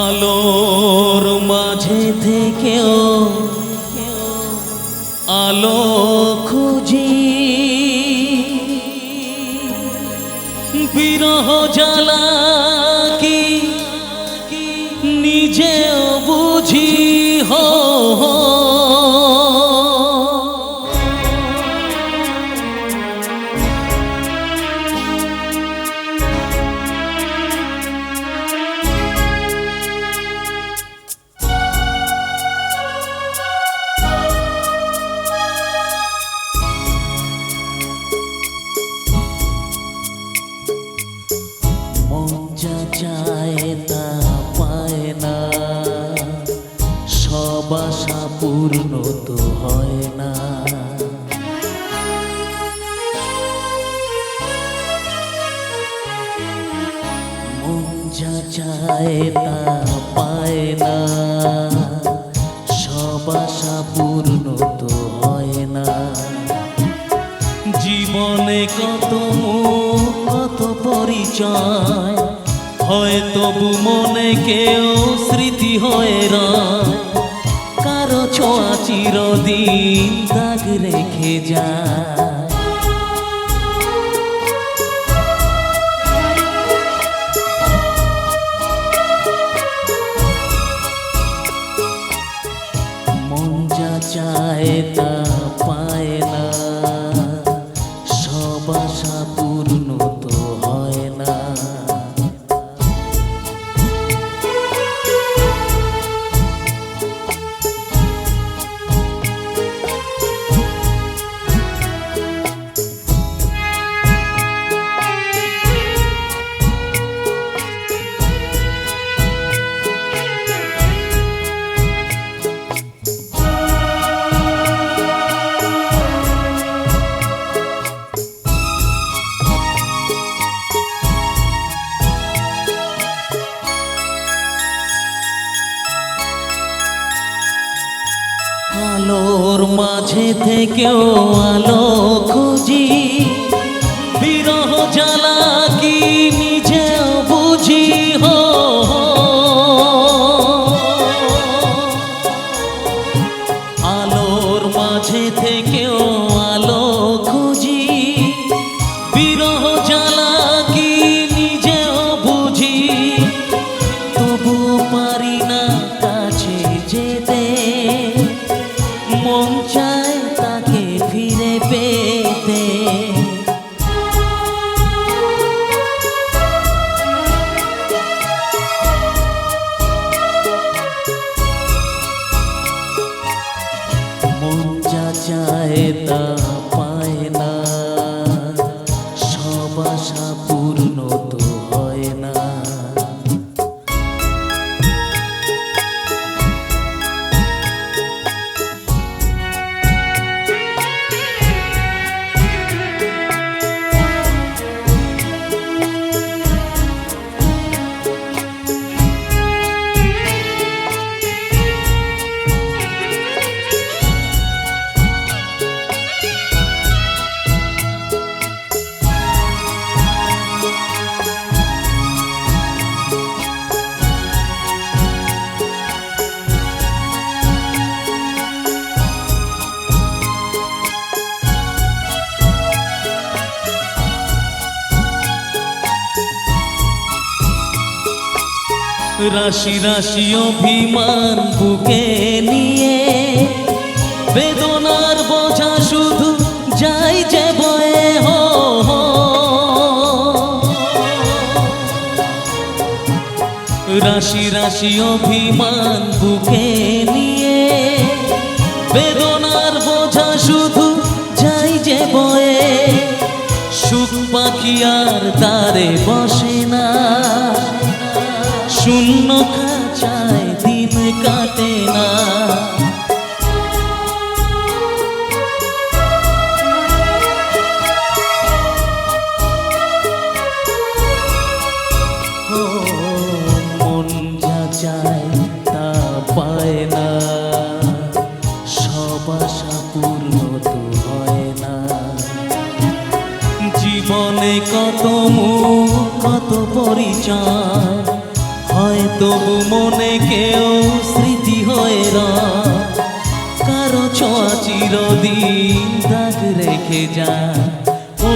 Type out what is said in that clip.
আলোর মাঝে থেকেও আলো খুঁজি। বিরহ জ্বালা কি নিজেও যা চায় তা পায় না। সব আশা পূর্ণ তো হয় না। মন যা চায় তা পায় না। সব আশা পূর্ণ তো হয় না। জীবনে কত কত পরিচয় হয় তবু মনে কেউ স্মৃতি হয়ে রয় কারও ছোঁয়া চিরদিন দাগ রেখে যায়। মন যা চায় তা পায় না। আলোর মাঝে থেকেও আলো খুঁজি। মন চায় রাশি রাশি অভিমান বুকে নিয়ে। বেদনার বোঝা শুধু যাই যে বয়ে হো। রাশি রাশি অভিমান বুকে নিয়ে। বেদনার বোঝা শুধু যাই যে বয়ে। সুখ পাখি আর তারে বসে শূন্য খাঁচায় দিন কাটে না। চায় সব জীবনে কত মুখ কত পরিচয় হয় তবু মনে কেউ স্মৃতি হয়ে কারও ছোঁয়া চিরদিন দাগ রেখে যা ও